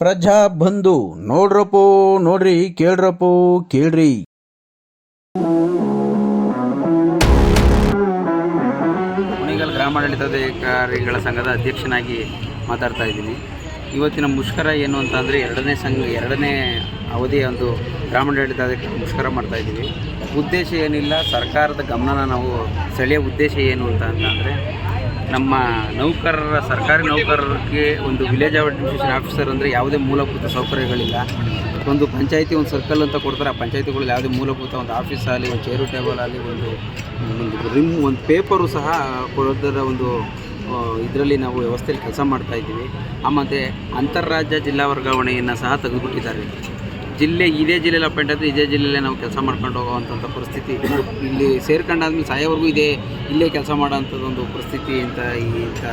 ಪ್ರಜಾ ಬಂಧು, ನೋಡ್ರಪ್ಪೋ, ನೋಡ್ರಿ, ಕೇಳ್ರಪ್ಪೋ, ಕೇಳ್ರಿ. ಮುನಿಗಲ್ ಗ್ರಾಮಾಡಳಿತಾಧಿಕಾರಿಗಳ ಸಂಘದ ಅಧ್ಯಕ್ಷನಾಗಿ ಮಾತಾಡ್ತಾ ಇದ್ದೀನಿ. ಇವತ್ತಿನ ಮುಷ್ಕರ ಏನು ಅಂತಂದರೆ ಎರಡನೇ ಸಂಘ, ಎರಡನೇ ಅವಧಿಯ ಒಂದು ಗ್ರಾಮಾಡಳಿತಾಧಿಕ ಮುಷ್ಕರ ಮಾಡ್ತಾ ಇದ್ದೀವಿ. ಉದ್ದೇಶ ಏನಿಲ್ಲ, ಸರ್ಕಾರದ ಗಮನನ ನಾವು ಸೆಳೆಯೋ ಉದ್ದೇಶ ಏನು ಅಂತ ಅಂತಂದರೆ ನಮ್ಮ ನೌಕರರ, ಸರ್ಕಾರಿ ನೌಕರರಿಗೆ ಒಂದು ವಿಲೇಜ್ ಅಡ್ಮಿನಿಸ್ಟ್ರೇಷನ್ ಆಫೀಸರ್ ಅಂದರೆ ಯಾವುದೇ ಮೂಲಭೂತ ಸೌಕರ್ಯಗಳಿಲ್ಲ. ಒಂದು ಪಂಚಾಯತಿ, ಒಂದು ಸರ್ಕಲ್ ಅಂತ ಕೊಡ್ತಾರೆ. ಆ ಪಂಚಾಯತಿಗಳಲ್ಲಿ ಯಾವುದೇ ಮೂಲಭೂತ ಒಂದು ಆಫೀಸ್ ಆಗಲಿ, ಒಂದು ಚೇರು ಟೇಬಲ್ ಆಗಲಿ, ಒಂದು ಒಂದು ರಿಮ್ ಒಂದು ಪೇಪರು ಸಹ ಕೊಡೋದರ ಒಂದು ಇದರಲ್ಲಿ ನಾವು ವ್ಯವಸ್ಥೆಯಲ್ಲಿ ಕೆಲಸ ಮಾಡ್ತಾ ಇದ್ದೀವಿ. ಆ ಮತ್ತು ಅಂತಾರಾಜ್ಯ ಜಿಲ್ಲಾ ವರ್ಗಾವಣೆಯನ್ನು ಸಹ ತೆಗೆದುಬಿಟ್ಟಿದ್ದಾರೆ ಜಿಲ್ಲೆ, ಇದೇ ಜಿಲ್ಲೆಯಲ್ಲಿ ಅಪಾಯಿಂಟ್ ಆದರೆ ಇದೇ ಜಿಲ್ಲೆಯಲ್ಲೇ ನಾವು ಕೆಲಸ ಮಾಡ್ಕೊಂಡು ಹೋಗುವಂಥ ಪರಿಸ್ಥಿತಿ ಇಲ್ಲಿ ಸೇರ್ಕೊಂಡಾದ್ಮೇಲೆ ಸಾಯೋವರೆಗೂ ಇದೇ. ಇಲ್ಲೇ ಕೆಲಸ ಮಾಡೋಂಥದ್ದೊಂದು ಪರಿಸ್ಥಿತಿ ಅಂತ ಈ ಅಂತ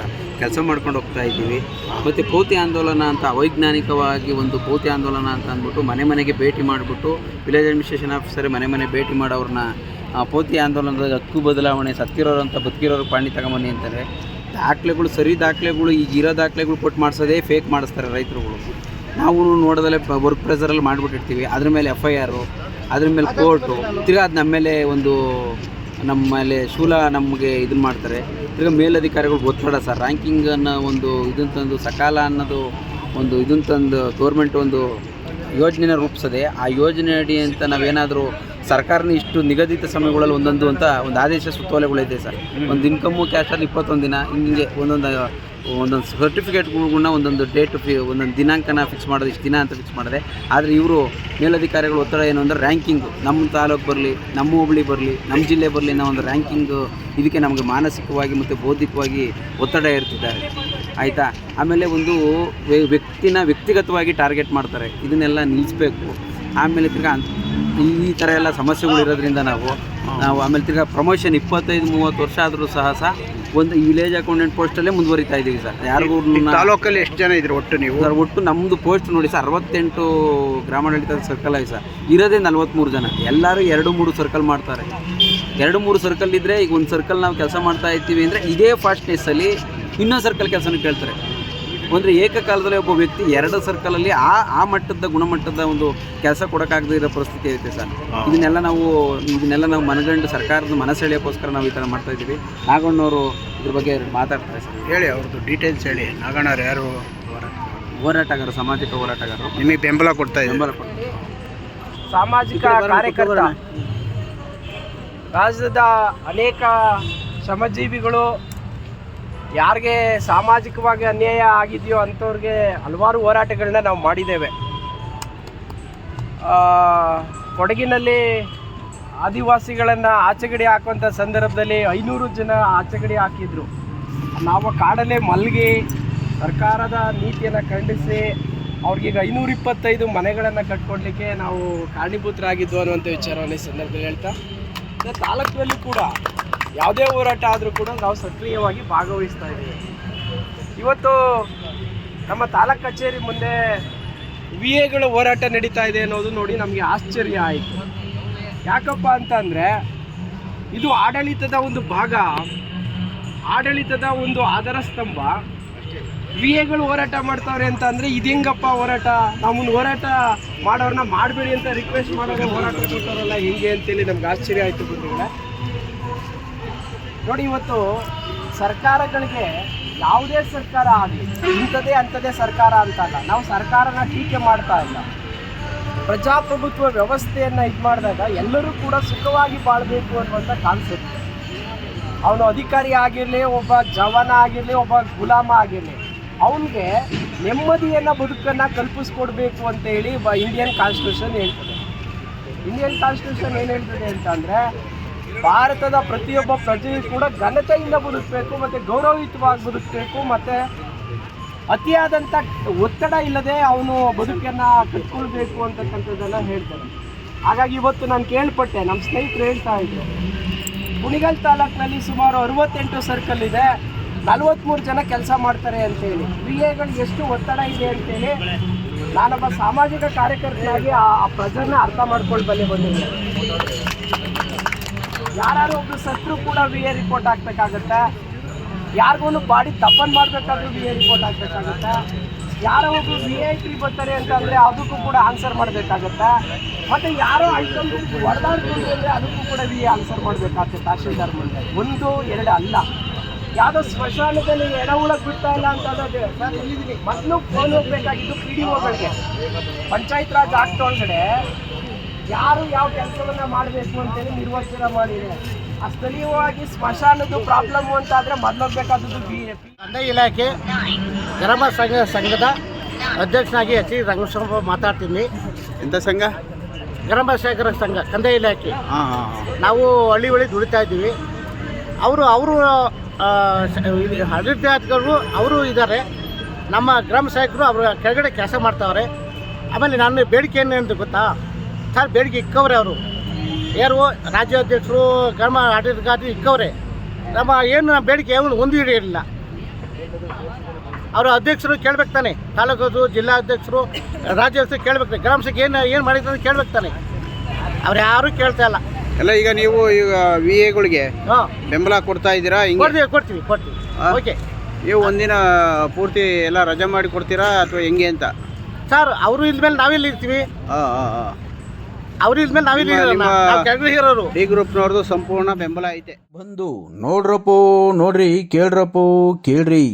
ಕೆಲಸ ಮಾಡ್ಕೊಂಡು ಹೋಗ್ತಾ ಇದ್ದೀವಿ. ಮತ್ತು ಪೌತಿ ಆಂದೋಲನ ಅಂತ ಅವೈಜ್ಞಾನಿಕವಾಗಿ ಒಂದು ಪೌತಿ ಆಂದೋಲನ ಅಂತ ಅಂದ್ಬಿಟ್ಟು ಮನೆ ಮನೆಗೆ ಭೇಟಿ ಮಾಡಿಬಿಟ್ಟು ವಿಲೇಜ್ ಅಡ್ಮಿನಿಸ್ಟ್ರೇಷನ್ ಆಫೀಸರ್ ಮನೆ ಮನೆ ಭೇಟಿ ಮಾಡೋರನ್ನ ಪೋತಿ ಪೌತಿ ಆಂದೋಲನದ ಹಕ್ಕು ಬದಲಾವಣೆ, ಸತ್ತಿರೋರು ಅಂತ ಬದುಕಿರೋರು ಪಾಣಿ ತಗೊಂಬನ್ನಿ ಅಂತಾರೆ. ದಾಖಲೆಗಳು ಸರಿ, ದಾಖಲೆಗಳು ಈಗ ಇರೋ ದಾಖಲೆಗಳು ಕೊಟ್ಟು ಮಾಡಿಸೋದೇ ಫೇಕ್ ಮಾಡಿಸ್ತಾರೆ ರೈತರುಗಳು. ನಾವು ನೋಡೋದಲ್ಲೇ ವರ್ಕ್ ಪ್ರೆಸರಲ್ಲಿ ಮಾಡಿಬಿಟ್ಟಿರ್ತೀವಿ. ಅದ್ರ ಮೇಲೆ ಎಫ್ ಐ ಆರು ಅದ್ರ ಮೇಲೆ ಕೋರ್ಟು ತಿರ್ಗಾ ಅದು ನಮ್ಮ ಮೇಲೆ ಒಂದು ನಮ್ಮ ಮೇಲೆ ಶೂಲ ನಮಗೆ ಇದನ್ನು ಮಾಡ್ತಾರೆ. ತಿರ್ಗಾ ಮೇಲಧಿಕಾರಿಗಳು ಒತ್ತಡ ಸರ್. ರ್ಯಾಂಕಿಂಗ್ ಅನ್ನೋ ಒಂದು ಇದನ್ನ ತಂದು ಸಕಾಲ ಅನ್ನೋದು ಒಂದು ಇದನ್ನ ತಂದು ಗೌರ್ಮೆಂಟ್ ಒಂದು ಯೋಜನೆನ ರೂಪಿಸದೆ ಆ ಯೋಜನೆ ಅಡಿ ಅಂತ ನಾವೇನಾದರೂ ಸರ್ಕಾರನ ಇಷ್ಟು ನಿಗದಿತ ಸಮಯಗಳಲ್ಲಿ ಒಂದೊಂದು ಅಂತ ಒಂದು ಆದೇಶ ಸುತ್ತೋಲೆಗಳಿದೆ ಸರ್. ಒಂದು ಇನ್ಕಮ್ಮು ಕ್ಯಾಶಲ್ಲಿ ಇಪ್ಪತ್ತೊಂದು ದಿನ ಹಿಂಗೆ ಒಂದೊಂದು ಒಂದೊಂದು ಸರ್ಟಿಫಿಕೇಟ್ಗಳ್ಗನ್ನ ಒಂದೊಂದು ಡೇಟ್ ಫಿ ಒಂದೊಂದು ದಿನಾಂಕನ ಫಿಕ್ಸ್ ಮಾಡೋದು, ಇಷ್ಟು ದಿನ ಅಂತ ಫಿಕ್ಸ್ ಮಾಡಿದೆ ಆದರೆ ಇವರು ಮೇಲಧಿಕಾರಿಗಳು ಒತ್ತಡ ಏನು ಅಂದರೆ ರ್ಯಾಂಕಿಂಗು ನಮ್ಮ ತಾಲೂಕು ಬರಲಿ, ನಮ್ಮ ಹೋಬಳಿ ಬರಲಿ, ನಮ್ಮ ಜಿಲ್ಲೆ ಬರಲಿ ಅನ್ನೋ ಒಂದು ರ್ಯಾಂಕಿಂಗು ಇದಕ್ಕೆ ನಮಗೆ ಮಾನಸಿಕವಾಗಿ ಮತ್ತು ಬೌದ್ಧಿಕವಾಗಿ ಒತ್ತಡ ಇರ್ತಿದ್ದಾರೆ ಆಯಿತಾ? ಆಮೇಲೆ ಒಂದು ವ್ಯ- ವ್ಯಕ್ತಿನ ವ್ಯಕ್ತಿಗತವಾಗಿ ಟಾರ್ಗೆಟ್ ಮಾಡ್ತಾರೆ. ಇದನ್ನೆಲ್ಲ ನಿಲ್ಲಿಸಬೇಕು ಆಮೇಲೆ ತಿರ್ಗಾ ಈ ಥರ ಎಲ್ಲ ಸಮಸ್ಯೆಗಳು ಇರೋದ್ರಿಂದ ನಾವು ನಾವು ಆಮೇಲೆ ತಿರ್ಗಾ ಪ್ರಮೋಷನ್ ಇಪ್ಪತ್ತೈದು, ಮೂವತ್ತು ವರ್ಷ ಆದರೂ ಸಹ ಸಹ ಒಂದು ವಿಲೇಜ್ ಅಕೌಂಟೆಂಟ್ ಪೋಸ್ಟಲ್ಲೇ ಮುಂದುವರಿತಾ ಇದ್ದೀವಿ ಸರ್. ಯಾರಿಗೂ ತಾಲೂಕಲ್ಲಿ ಎಷ್ಟು ಜನ ಇದ್ರು ಒಟ್ಟು ನೀವು? ಸರ್ ಒಟ್ಟು ನಮ್ಮದು ಪೋಸ್ಟ್ ನೋಡಿ ಸರ್ ಅರವತ್ತೆಂಟು ಗ್ರಾಮಾಡಳಿತದ ಸರ್ಕಲ್ ಆಗಿ ಸರ್. ಇರೋದೇ ನಲ್ವತ್ತ್ಮೂರು ಜನ. ಎಲ್ಲರೂ ಎರಡು ಮೂರು ಸರ್ಕಲ್ ಮಾಡ್ತಾರೆ. ಎರಡು ಮೂರು ಸರ್ಕಲ್ ಇದ್ದರೆ ಈಗ ಒಂದು ಸರ್ಕಲ್ ನಾವು ಕೆಲಸ ಮಾಡ್ತಾ ಇರ್ತೀವಿ ಅಂದರೆ ಇದೇ ಫಾಸ್ಟ್ನೆಸ್ಸಲ್ಲಿ ಇನ್ನೊಂದು ಸರ್ಕಲ್ ಕೆಲಸನೂ ಕೇಳ್ತಾರೆ. ಅಂದರೆ ಏಕಕಾಲದಲ್ಲಿ ಒಬ್ಬ ವ್ಯಕ್ತಿ ಎರಡು ಸರ್ಕಲಲ್ಲಿ ಆ ಆ ಮಟ್ಟದ ಗುಣಮಟ್ಟದ ಒಂದು ಕೆಲಸ ಕೊಡೋಕ್ಕಾಗದೇ ಇರೋ ಪರಿಸ್ಥಿತಿ ಐತೆ ಸರ್. ಇದನ್ನೆಲ್ಲ ನಾವು ಇದನ್ನೆಲ್ಲ ನಾವು ಮನಗಂಡು ಸರ್ಕಾರದ ಮನಸ್ಸೆಳೆಯೋಕ್ಕೋಸ್ಕರ ನಾವು ಈ ಥರ ಮಾಡ್ತಾ ಇದ್ದೀವಿ. ನಾಗಣ್ಣವರು ಇದ್ರ ಬಗ್ಗೆ ಮಾತಾಡ್ತಾರೆ ಸರ್. ಹೇಳಿ ಅವ್ರದ್ದು ಡೀಟೇಲ್ಸ್ ಹೇಳಿ. ನಾಗಣ್ಣವ್ರು ಯಾರು? ಹೋರಾಟಗಾರರು ಸಾಮಾಜಿಕ ಹೋರಾಟಗಾರರು. ನಿಮಗೆ ಬೆಂಬಲ ಕೊಡ್ತಾ ಬೆಂಬಲ ಕೊಡ್ತಾರೆ. ಸಾಮಾಜಿಕ ಕಾರ್ಯಕರ್ತ. ರಾಜ್ಯದ ಅನೇಕ ಶ್ರಮಜೀವಿಗಳು ಯಾರಿಗೆ ಸಾಮಾಜಿಕವಾಗಿ ಅನ್ಯಾಯ ಆಗಿದೆಯೋ ಅಂಥವ್ರಿಗೆ ಹಲವಾರು ಹೋರಾಟಗಳನ್ನ ನಾವು ಮಾಡಿದ್ದೇವೆ. ಕೊಡಗಿನಲ್ಲಿ ಆದಿವಾಸಿಗಳನ್ನು ಆಚೆಗಡೆ ಹಾಕುವಂಥ ಸಂದರ್ಭದಲ್ಲಿ ಐನೂರು ಜನ ಆಚೆಗಡೆ ಹಾಕಿದ್ರು. ನಾವು ಕಾಡಲ್ಲೇ ಮಲಗಿ ಸರ್ಕಾರದ ನೀತಿಯನ್ನು ಖಂಡಿಸಿ ಅವ್ರಿಗೀಗ ಐನೂರ ಇಪ್ಪತ್ತೈದು ಮನೆಗಳನ್ನು ಕಟ್ಕೊಡ್ಲಿಕ್ಕೆ ನಾವು ಕಾರಣೀಭೂತರಾಗಿದ್ದು ಅನ್ನುವಂಥ ವಿಚಾರವನ್ನು ಈ ಸಂದರ್ಭದಲ್ಲಿ ಹೇಳ್ತಾ. ತಾಲೂಕಿನಲ್ಲಿ ಕೂಡ ಯಾವುದೇ ಹೋರಾಟ ಆದರೂ ಕೂಡ ನಾವು ಸಕ್ರಿಯವಾಗಿ ಭಾಗವಹಿಸ್ತಾ ಇದ್ದೀವಿ. ಇವತ್ತು ನಮ್ಮ ತಾಲೂಕ್ ಕಚೇರಿ ಮುಂದೆ ವಿ ಎಗಳ ಹೋರಾಟ ನಡೀತಾ ಇದೆ ಅನ್ನೋದು ನೋಡಿ ನಮಗೆ ಆಶ್ಚರ್ಯ ಆಯಿತು. ಯಾಕಪ್ಪ ಅಂತಂದರೆ, ಇದು ಆಡಳಿತದ ಒಂದು ಭಾಗ, ಆಡಳಿತದ ಒಂದು ಆಧಾರ ಸ್ತಂಭ. ವಿ ಎಗಳು ಹೋರಾಟ ಮಾಡ್ತಾವ್ರೆ ಅಂತ ಅಂದರೆ ಇದು ಹೆಂಗಪ್ಪ ಹೋರಾಟ? ನಮ್ಮನ್ನು ಹೋರಾಟ ಮಾಡೋರನ್ನ ಮಾಡಬೇಡಿ ಅಂತ ರಿಕ್ವೆಸ್ಟ್ ಮಾಡೋದೇ ಹೋರಾಟ ಕೊಡ್ತಾರಲ್ಲ ಹೆಂಗೆ? ಅಂತೇಳಿ ನಮ್ಗೆ ಆಶ್ಚರ್ಯ ಆಯಿತು ಬಂಧುಗಳೇ. ನೋಡಿ, ಇವತ್ತು ಸರ್ಕಾರಗಳಿಗೆ ಯಾವುದೇ ಸರ್ಕಾರ ಆಗಲಿ ಇಂಥದೇ ಅಂಥದೇ ಸರ್ಕಾರ ಅಂತಲ್ಲ ನಾವು ಸರ್ಕಾರನ ಟೀಕೆ ಮಾಡ್ತಾ ಇಲ್ಲ. ಪ್ರಜಾಪ್ರಭುತ್ವ ವ್ಯವಸ್ಥೆಯನ್ನು ಇದು ಮಾಡಿದಾಗ ಎಲ್ಲರೂ ಕೂಡ ಸುಖವಾಗಿ ಬಾಳಬೇಕು ಅನ್ನುವಂಥ ಕಾನ್ಸೆಪ್ಟ್ ಅವನು ಅಧಿಕಾರಿ ಆಗಿರಲಿ, ಒಬ್ಬ ಜವಾನ ಆಗಿರಲಿ, ಒಬ್ಬ ಗುಲಾಮ ಆಗಿರಲಿ, ಅವನಿಗೆ ನೆಮ್ಮದಿಯನ್ನು, ಬದುಕನ್ನು ಕಲ್ಪಿಸ್ಕೊಡ್ಬೇಕು ಅಂತ ಹೇಳಿ ಇಂಡಿಯನ್ ಕಾನ್ಸ್ಟಿಟ್ಯೂಷನ್ ಹೇಳ್ತದೆ. ಇಂಡಿಯನ್ ಕಾನ್ಸ್ಟಿಟ್ಯೂಷನ್ ಏನು ಹೇಳ್ತದೆ ಅಂತಂದರೆ ಭಾರತದ ಪ್ರತಿಯೊಬ್ಬ ಪ್ರಜೆಯು ಕೂಡ ಘನತೆಯಿಂದ ಬದುಕಬೇಕು, ಮತ್ತು ಗೌರವಯುತವಾಗಿ ಬದುಕಬೇಕು, ಮತ್ತು ಅತಿಯಾದಂಥ ಒತ್ತಡ ಇಲ್ಲದೆ ಅವನು ಬದುಕನ್ನು ಕಟ್ಕೊಳ್ಬೇಕು ಅಂತಕ್ಕಂಥದ್ದನ್ನು ಹೇಳ್ತಾರೆ. ಹಾಗಾಗಿ ಇವತ್ತು ನಾನು ಕೇಳ್ಪಟ್ಟೆ ನಮ್ಮ ಸ್ನೇಹಿತರು ಹೇಳ್ತಾ ಇದ್ರು. ಕುಣಿಗಲ್ ತಾಲೂಕಿನಲ್ಲಿ ಸುಮಾರು ಅರವತ್ತೆಂಟು ಸರ್ಕಲ್ ಇದೆ ನಲವತ್ತ್ಮೂರು ಜನ ಕೆಲಸ ಮಾಡ್ತಾರೆ ಅಂತೇಳಿ. ಹೇಳಿ ಎಷ್ಟು ಒತ್ತಡ ಇದೆ ಅಂತೇಳಿ ನಾನೊಬ್ಬ ಸಾಮಾಜಿಕ ಕಾರ್ಯಕರ್ತನಾಗಿ ಆ ಆ ಪ್ರಜೆನ ಅರ್ಥ ಮಾಡ್ಕೊಳ್ಬಲ್ಲೆ ಬಂದಿದ್ದೆ ಯಾರು ಒಬ್ರು ಸತ್ರು ಕೂಡ ವಿ ಎ ರಿಪೋರ್ಟ್ ಹಾಕ್ಬೇಕಾಗತ್ತೆ. ಯಾರಿಗೂ ಬಾಡಿ ತಪ್ಪನ್ ಮಾಡಬೇಕಾದ್ರೂ ವಿ ಎ ರಿಪೋರ್ಟ್ ಹಾಕ್ಬೇಕಾಗತ್ತೆ. ಯಾರೋ ಒಬ್ರು ವಿ ಐ ಪಿ ಬರ್ತಾರೆ ಅಂತಂದರೆ ಅದಕ್ಕೂ ಕೂಡ ಆನ್ಸರ್ ಮಾಡಬೇಕಾಗತ್ತೆ. ಮತ್ತೆ ಯಾರೋ ಐಟಮ್ ಹೊಡೆದಾಡ್ಕೊಂಡು ಅಂದ್ರೆ ಅದಕ್ಕೂ ಕೂಡ ವಿ ಆನ್ಸರ್ ಮಾಡಬೇಕಾಗತ್ತೆ ತಹಶೀಲ್ದಾರ್ ಮುಂದೆ. ಒಂದು, ಎರಡು ಅಲ್ಲ. ಯಾವುದೋ ಸ್ಮಶಾನದಲ್ಲಿ ಎಡಹುಳಕ್ ಬಿಡ್ತಾ ಇಲ್ಲ ಅಂತ ಮೊದಲು ಫೋನ್ ಹೋಗ್ಬೇಕಾಗಿದ್ದು ಪಿ ಡಿ ಒಗಳಿಗೆ ಪಂಚಾಯತ್ ರಾಜ್ ಆಕ್ಟ್ ಒಳಗಡೆ ಯಾರು ಯಾವ ಕೆಲಸವನ್ನ ಮಾಡಬೇಕು ಅಂತೇಳಿ ನಿರ್ವಚನ ಮಾಡಿದೆ. ಆ ಸ್ಥಳೀಯವಾಗಿ ಸ್ಮಶಾನದ್ದು ಪ್ರಾಬ್ಲಮ್ ಅಂತ ಆದ್ರೆ ಮೊದಲೋಗ್ಬೇಕಾದದ್ದು ಬಿ ಎ ಪಿ ಕಂದಾಯ ಇಲಾಖೆ ಗ್ರಾಮ ಸಂಘ ಸಂಘದ ಅಧ್ಯಕ್ಷನಾಗಿ ಎಚ್ ಡಿ ರಂಗಸ್ವಾಮಿ ಮಾತಾಡ್ತೀನಿ. ಎಂಥ ಸಂಘ? ಗ್ರಾಮ ಸೇಖರ ಸಂಘ ಕಂದಾಯ ಇಲಾಖೆ. ನಾವು ಹಳ್ಳಿ ಹಳ್ಳಿ ದುಡಿತಾ ಇದ್ದೀವಿ. ಅವರು ಅವರು ಆಡಳಿತಾಧಿಕಾರಿಗಳು ಅವರು ಇದ್ದಾರೆ. ನಮ್ಮ ಗ್ರಾಮ ಸಹಾಯಕರು ಅವರು ಕೆಳಗಡೆ ಕೆಲಸ ಮಾಡ್ತಾವ್ರೆ. ಆಮೇಲೆ ನನ್ನ ಬೇಡಿಕೆ ಏನು ಅಂತ ಗೊತ್ತಾ? ಸರ್ ಬೇಡಿಕೆ ಇಕ್ಕವ್ರೆ ಅವರು. ಯಾರು ರಾಜ್ಯಾಧ್ಯಕ್ಷರು ಗ್ರಾಮ ಆಡಳಿತಗಾರಿ ಇಕ್ಕವ್ರೆ. ನಮ್ಮ ಏನು ಬೇಡಿಕೆ ಅವನು ಒಂದು ಇರಲಿಲ್ಲ ಅವರು ಅಧ್ಯಕ್ಷರು ಕೇಳ್ಬೇಕು ತಾನೆ. ತಾಲೂಕು ಜಿಲ್ಲಾ ಅಧ್ಯಕ್ಷರು ರಾಜ್ಯಾಧ್ಯಕ್ಷರು ಕೇಳ್ಬೇಕು ಗ್ರಾಮ ಸಭೆ ಏನು ಏನು ಮಾಡಿದ್ರು ಅಂತ ಕೇಳ್ಬೇಕು ತಾನೆ. ಅವ್ರು ಯಾರೂ ಕೇಳ್ತಾ ಇಲ್ಲ. ಎಲ್ಲ ಈಗ ನೀವು ಈಗ ವಿ ಎಗಳಿಗೆ ಹಾಂ. ಬೆಂಬಲ ಕೊಡ್ತಾ ಇದ್ದೀರಾ? ಹಿಂಗೆ? ಕೊಡ್ತೀವಿ ಕೊಡ್ತೀವಿ ಕೊಡ್ತೀವಿ. ಆ? ಓಕೆ. ನೀವು ಒಂದಿನ ಪೂರ್ತಿ ಎಲ್ಲ ರಜೆ ಮಾಡಿ ಕೊಡ್ತೀರಾ ಅಥವಾ ಹೆಂಗೆ ಅಂತ? ಸರ್ ಅವರು ಇಲ್ದ್ಮೇಲೆ ನಾವೆಲ್ಲಿ ಇರ್ತೀವಿ. ಹಾಂ ಹಾಂ ಹಾಂ. ಅವ್ರು ಇದ್ಮೇಲೆ ನಾವು ಕೆಳಗಡೆ ಇರೋರು. ಡಿ ಗ್ರೂಪ್ನವ್ರದ್ದು ಸಂಪೂರ್ಣ ಬೆಂಬಲ ಐತೆ. ಬಂದು ನೋಡ್ರಪ್ಪೋ ನೋಡ್ರಿ ಕೇಳ್ರಪ್ಪೋ ಕೇಳ್ರಿ.